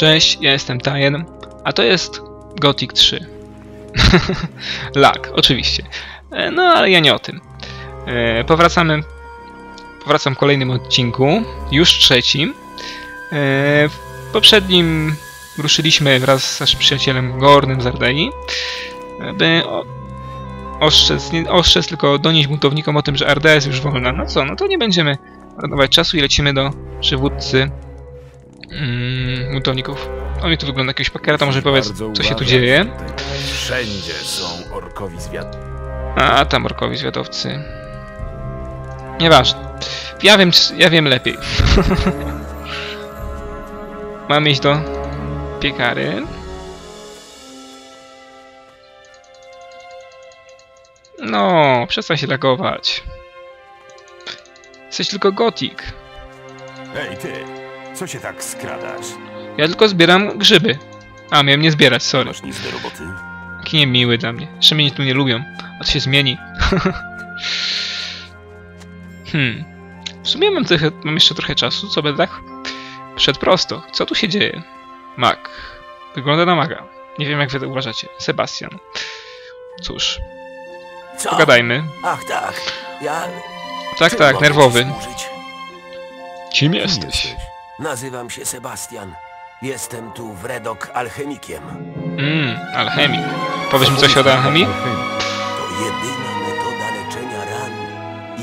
Cześć, ja jestem Tajen, a to jest Gothic 3. Lag, oczywiście. E, No ale ja nie o tym. E, Powracamy. Powracam w kolejnym odcinku, już trzecim. E, W poprzednim ruszyliśmy wraz z naszym przyjacielem Gornym z Ardeni, by o- ostrzec, nie ostrzec, tylko donieść buntownikom o tym, że Ardea jest już wolna. No co, no to nie będziemy marnować czasu i lecimy do przywódcy mm, buntowników. On mi tu wygląda jakiegoś pakera, to może powiedz, co się tu dzieje. Wszędzie są orkowi zwiat. A, tam orkowi zwiadowcy. Nieważne. Ja wiem, ja wiem lepiej. Mam iść do piekary. No, przestań się lagować. Jesteś tylko gotik. Ej ty, co się tak skradasz? Ja tylko zbieram grzyby. A, miałem nie zbierać, sorry. Masz nic do roboty? Taki niemiły dla mnie. Jeszcze mnie tu nie lubią. A to się zmieni. hmm. W sumie mam, trochę, mam jeszcze trochę czasu, co by tak? Przed prosto. Co tu się dzieje? Mag. Wygląda na maga. Nie wiem jak wy to uważacie. Sebastian. Cóż, Co? pogadajmy. Ach tak, ja... Tak, czym tak, nerwowy. Kim jesteś? Nazywam się Sebastian. Jestem tu w Redok alchemikiem. Mmm, alchemik. Powiesz mi coś o alchemii? To jedyna metoda leczenia ran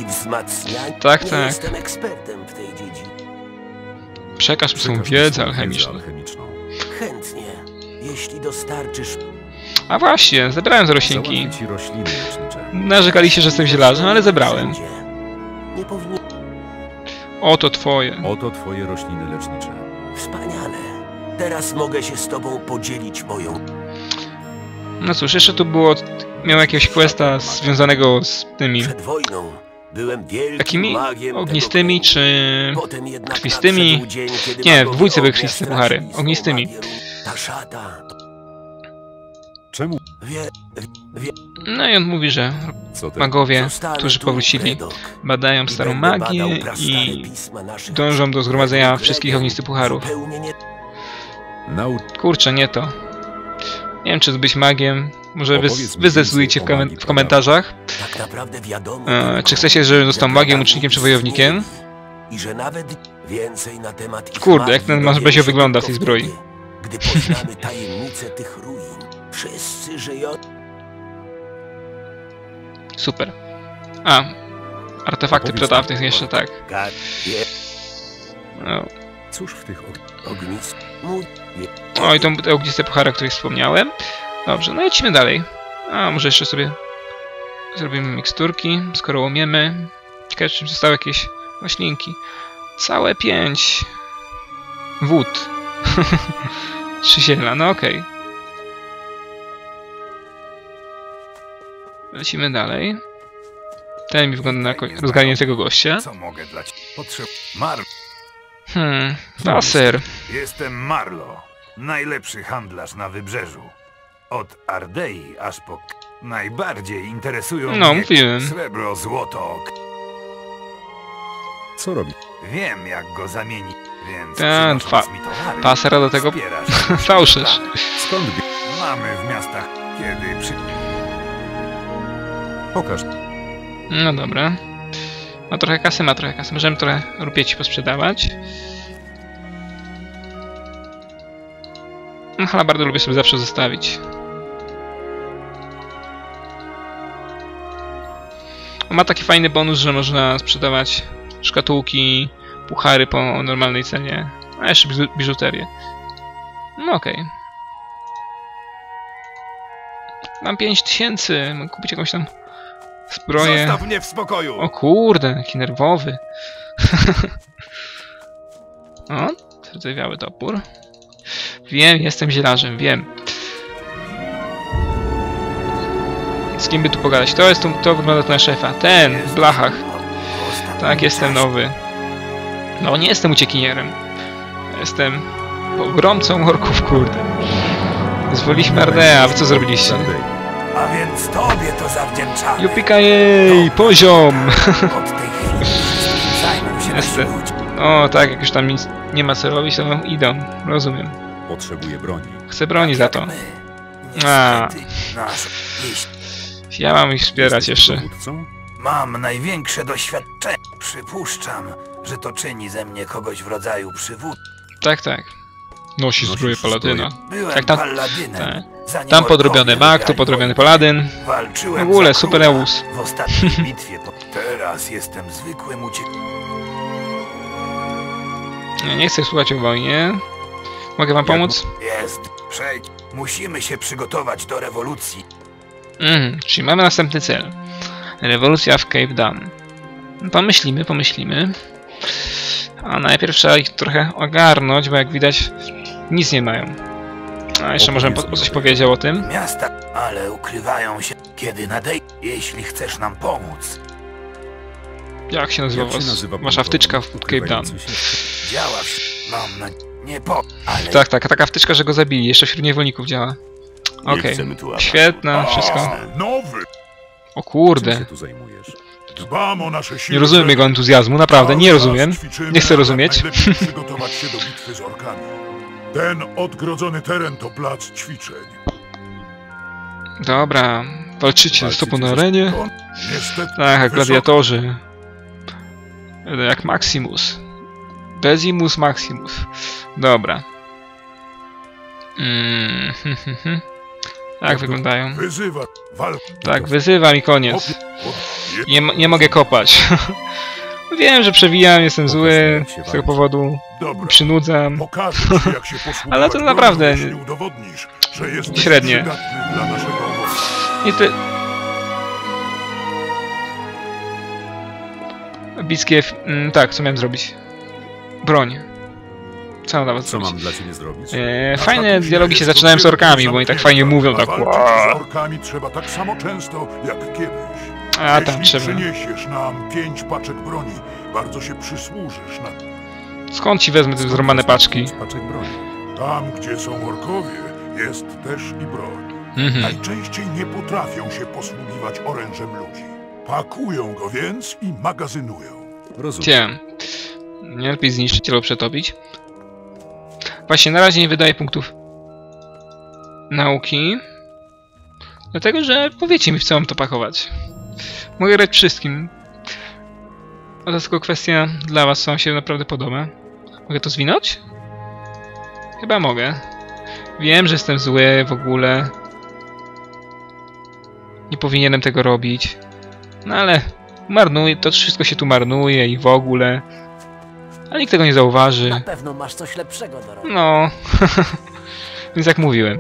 i wzmacniania. Tak, Nie tak. Jestem ekspertem w tej dziedzinie. Przekaż mi mi wiedzę alchemiczną. alchemiczną. Chętnie, jeśli dostarczysz. A właśnie, zebrałem z roślinki. Lecznicze. Narzekaliście, że jestem zielarzem, ale zebrałem. Wszędzie. Nie powinien. Oto twoje. Oto twoje rośliny lecznicze. Wspaniale. Teraz mogę się z tobą podzielić moją. No cóż, jeszcze tu było... Miał jakiegoś questa związanego z tymi... Przed wojną byłem wielkim Takimi ognistymi, czy... Krwistymi? dzień, Nie, w dwójce były krwiste puchary. Ognistymi. magię. Ta szata. Czemu? Wie, No i on mówi, że magowie, którzy powrócili, badają starą magię i dążą do zgromadzenia wszystkich ognistych pucharów. Nau... Kurczę, nie to. Nie wiem, czy być magiem. Może wy, wy zdecydujcie w, magii w komentarzach. tak naprawdę wiadomo. E, czy chcecie, żebym został magiem, ucznikiem czy wojownikiem? I że nawet więcej na temat Kurde, jak ten masz Bezio się wygląda w tej zbroi. Gdy poznamy tajemnice tych ruin. Wszyscy żyją. Super. A, artefakty pradawnych jeszcze tak. No. Cóż w tych og... ognist. Mój O, i tą te ogniste puchary, o których wspomniałem. Dobrze, no lecimy dalej. A, może jeszcze sobie zrobimy miksturki, skoro łomiemy. Ciekawe, czy zostały jakieś roślinki. Całe pięć. Wód. Trzy ziela, no okej. Lecimy dalej. Ten mi wygląda na tego gościa. Co mogę? Potrzeb... Mar... Hmm, laser. Jestem Marlo, najlepszy handlarz na wybrzeżu. Od Ardei aż po... Najbardziej interesują No, mnie mówiłem. srebro, złoto. Co robi? Wiem, jak go zamienić, więc Ten fa- mi towary, pasera do tego fałszysz. Skąd. Mamy w miastach, kiedy przy... Pokaż. No dobra. Ma trochę kasy, ma trochę kasy. Możemy trochę rupieci posprzedawać. No, halabardę lubię sobie zawsze zostawić. Ma taki fajny bonus, że można sprzedawać szkatułki, puchary po normalnej cenie. A jeszcze biżu- biżuterię. No okej. Mam 5000, mogę kupić jakąś tam zbroję. Zostaw mnie w spokoju! O kurde, jaki nerwowy. o, rdzewiały topór. Wiem, jestem zielarzem, wiem. Z kim by tu pogadać? To jest tu, to wygląda na szefa. Ten, w blachach. Tak, jestem nowy. No, nie jestem uciekinierem. Jestem pogromcą orków, kurde. Zwoliliśmy Ardea, a wy co zrobiliście? A więc tobie to zawdzięczamy. Poziom! Od tej chwili wszystkim zajmą się nasi Jestem. ludzie. O, tak, jak już tam nic nie ma co robić, to idą. Rozumiem. Potrzebuję broni. Chcę broni za to. A. Ja mam ich wspierać jeszcze. Mam największe doświadczenie. Przypuszczam, że to czyni ze mnie kogoś w rodzaju przywód. Tak, tak. Nosi zbroję paladyna. Jak tam- tak. Tam podrobiony mag, tu podrobiony paladyn. W ogóle super Eus. W ostatniej bitwie. Teraz jestem zwykłym. Nie, nie chcę słuchać o wojnie. Mogę wam pomóc? Jest. Przejdź. Musimy się przygotować do rewolucji. Mhm, czyli mamy następny cel. Rewolucja w Cape Dan. Pomyślimy, pomyślimy. A najpierw trzeba ich trochę ogarnąć, bo jak widać nic nie mają. A jeszcze możemy po, coś powiedział o tym. Miasta, ale ukrywają się, kiedy nadejdzie. Jeśli chcesz nam pomóc, Jak się nazywa, Jak się nazywa wasza wtyczka w Cape się? działasz. Mam na... Nie po... Ale Tak, tak, taka wtyczka, że go zabili. Jeszcze wśród niewolników działa. Okej, awansu. świetna, wszystko. Nowy! O Czym kurde, się tu zajmujesz? Dbam o nasze siły. nie rozumiem jego entuzjazmu, naprawdę, nie rozumiem. Nie chcę rozumieć. Przygotować się do bitwy z orkami. Ten odgrodzony teren to plac ćwiczeń. Dobra, walczycie ze sobą na arenie. Tak, jak gladiatorzy. Jak Maximus. Bezimus Maximus. Dobra. Mm, hm, hm, hm. Tak wyglądają. Wyzywa, walk. Tak, wyzywam i koniec. Nie, nie mogę kopać. Wiem, że przewijam, jestem zły z tego powodu. Dobra, Przynudzam. pokażę ci jak się posługiwać Ale to naprawdę średnie. Nie ty... Bickie... Mm, tak, co miałem zrobić? Broń. Co mam Co zrobić? mam dla ciebie zrobić? E, fajne dialogi się zaczynają z orkami, bo oni tak fajnie mówią, tak... Z orkami trzeba tak samo często jak kiedyś. A tam Jeśli trzeba. przyniesiesz nam pięć paczek broni, bardzo się przysłużysz na Skąd ci wezmę te zromane paczki? Paczek broni. Tam, gdzie są orkowie, jest też i broń. Mhm. Najczęściej nie potrafią się posługiwać orężem ludzi. Pakują go więc i magazynują. Rozumiem. Wiem. Nie lepiej zniszczyć albo przetopić. Właśnie, na razie nie wydaję punktów nauki. Dlatego, że powiecie mi, w co mam to pakować. Mogę grać wszystkim. A to tylko kwestia dla was, co wam się naprawdę podoba. Mogę to zwinąć? Chyba mogę. Wiem, że jestem zły w ogóle. Nie powinienem tego robić. No ale marnuje, to wszystko się tu marnuje i w ogóle. A nikt tego nie zauważy. Na pewno masz coś lepszego do roboty. No. Więc jak mówiłem.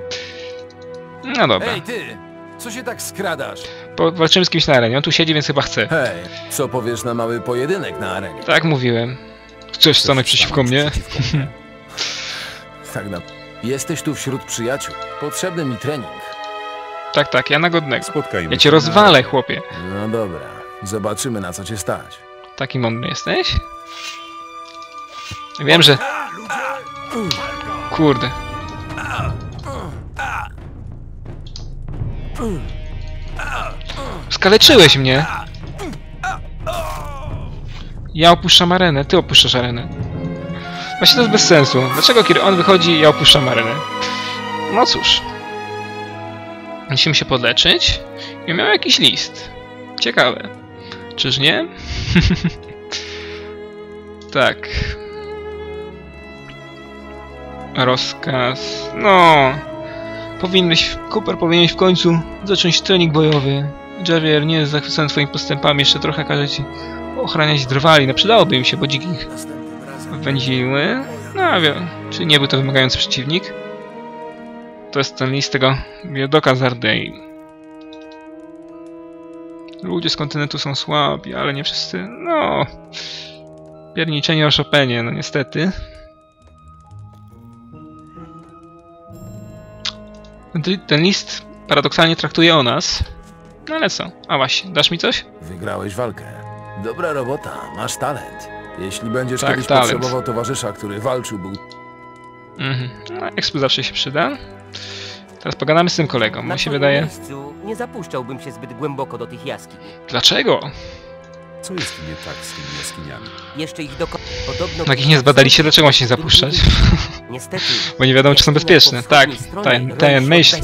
No dobra. Ej, ty! Co się tak skradasz? Po, walczymy z kimś na arenie. On tu siedzi, więc chyba chce. Hej, co powiesz na mały pojedynek na arenie? Tak jak mówiłem. Chcesz stanąć przeciwko mnie? Przeciwko mnie. Tak na... Jesteś tu wśród przyjaciół. Potrzebny mi trening. Tak, tak, ja na godnego. Spotkajmy Ja cię rozwalę, chłopie. No dobra. Zobaczymy na co cię stać. Taki mądry jesteś? Wiem, że... Kurde. Skaleczyłeś mnie. Ja opuszczam arenę, ty opuszczasz arenę. Właśnie to jest bez sensu. Dlaczego kiedy on wychodzi, ja opuszczam arenę? No cóż. Musimy się podleczyć. I miał jakiś list. Ciekawe. Czyż nie? tak. Rozkaz. No. Powinnyś, Cooper powinieneś w końcu zacząć trening bojowy. Javier nie jest zachwycony twoimi postępami, jeszcze trochę każe ci ochraniać drwali. No przydałoby im się, bo Następnym razem... wędziły. No wiem, czyli nie był to wymagający przeciwnik. To jest ten list tego biodoka z Ardei. Ludzie z kontynentu są słabi, ale nie wszyscy. No. Pierniczenie o Chopinie, no niestety. Ten- list paradoksalnie traktuje o nas. No ale co? A właśnie, dasz mi coś? Wygrałeś walkę. Dobra robota, masz talent. Jeśli będziesz Tak, kiedyś talent. potrzebował towarzysza, który walczył, był Mhm. No, expu zawsze się przyda. Teraz pogadamy z tym kolegą. Na Mi się wydaje. miejscu nie zapuszczałbym się zbyt głęboko do tych jaskiń. Dlaczego? Co jest nie tak z tymi jaskiniami? Jeszcze ich doko... Podobno... No, jak ich nie zbadaliście, dlaczego ma się nie zapuszczać? Niestety. Bo nie wiadomo, czy są bezpieczne. Tak, ten, ten myśl.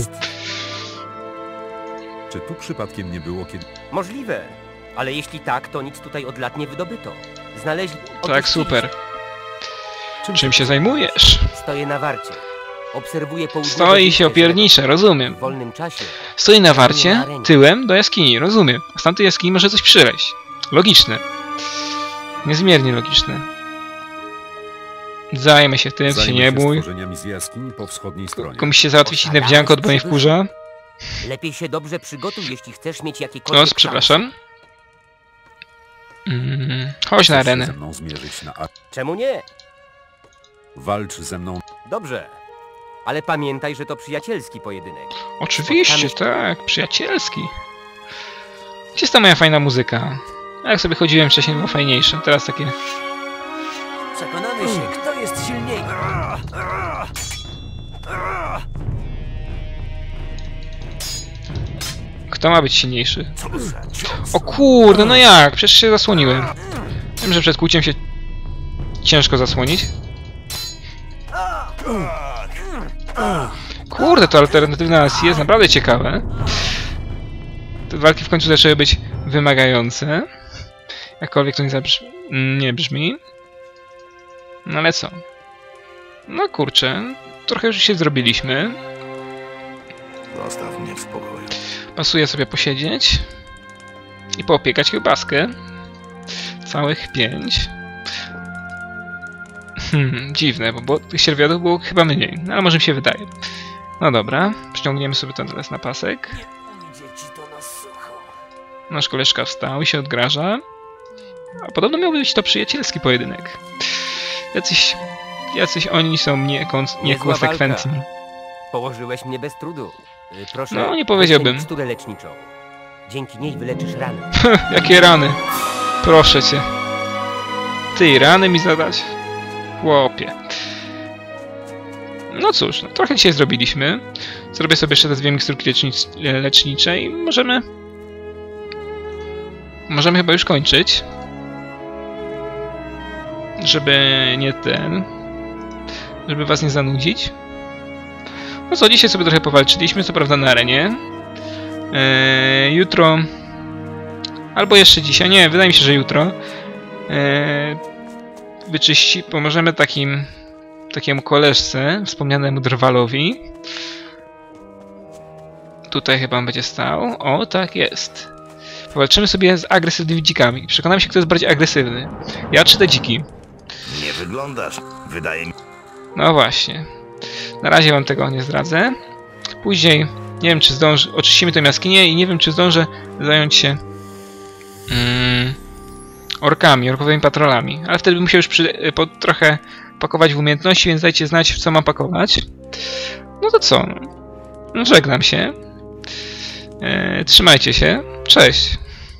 Czy tu przypadkiem nie było kiedy... Możliwe, ale jeśli tak, to nic tutaj od lat nie wydobyto. Znaleźli... Tak, super. Czym Czym się zajmujesz? Stoję na warcie. Obserwuję południowe Stoi się opiernicze, rozumiem. W wolnym czasie Stoi na warcie, tyłem do jaskini, rozumiem. A z tamtej jaskini może coś przyleść. Logiczne. Niezmiernie logiczne. Zajmę się tym, się Zajmę nie się bój. wschodniej stronie. Komuś się załatwić inne wdzianko, bo mnie wkurza. lepiej się dobrze przygotuj, jeśli chcesz mieć jakiekolwiek O, szanse. przepraszam. Mm, chodź na arenę. ze mną zmierzyć na ar... Czemu nie? Walcz ze mną Dobrze. Ale pamiętaj, że to przyjacielski pojedynek. Oczywiście, tak, przyjacielski. Gdzie jest ta moja fajna muzyka? Jak sobie chodziłem wcześniej, było fajniejsze. Teraz takie... Przekonamy się, kto jest silniejszy. Kto ma być silniejszy? O kurde, no jak? Przecież się zasłoniłem. Wiem, że przed kłóciem się ciężko zasłonić. Kurde, to alternatywna nas jest naprawdę ciekawe. Te walki w końcu zaczęły być wymagające. Jakkolwiek to nie, zabrzmi, nie brzmi. No ale co? No kurczę, trochę już się zrobiliśmy. Zostaw mnie w spokoju. Pasuje sobie posiedzieć i poopiekać kiełbaskę. Całych pięć. Hmm, dziwne, bo, bo tych sierwiadów było chyba mniej, no ale może mi się wydaje. No dobra, przyciągniemy sobie ten teraz na pasek. Nasz koleżka wstał i się odgraża. A podobno miał być to przyjacielski pojedynek. Jacyś, jacyś oni są niekon- niekonsekwentni. Położyłeś mnie bez trudu. Y, Proszę, No, nie powiedziałbym. leczniczą. Dzięki niej wyleczysz rany. Jakie rany? Proszę cię. Ty rany mi zadać? Chłopie. No cóż, no, trochę dzisiaj zrobiliśmy. Zrobię sobie jeszcze te dwie miksturki lecznic lecznicze i możemy... Możemy chyba już kończyć. Żeby nie ten... Żeby was nie zanudzić. No co, dzisiaj sobie trochę powalczyliśmy, co prawda na arenie. Eee, jutro... Albo jeszcze dzisiaj, nie, wydaje mi się, że jutro. Eee, wyczyści, pomożemy takim takiemu koleżce, wspomnianemu Drwalowi. Tutaj chyba on będzie stał. O, tak jest. Powalczymy sobie z agresywnymi dzikami. Przekonamy się, kto jest bardziej agresywny. Ja czy te dziki? Nie wyglądasz. Wydaje mi No właśnie. Na razie wam tego nie zdradzę. Później, nie wiem czy zdążę, oczyścimy tę jaskinię i nie wiem czy zdążę zająć się mm, orkami, orkowymi patrolami. Ale wtedy bym musiał już przy, po, trochę pakować w umiejętności, więc dajcie znać w co mam pakować. No to co? No, żegnam się. E, trzymajcie się. Cześć.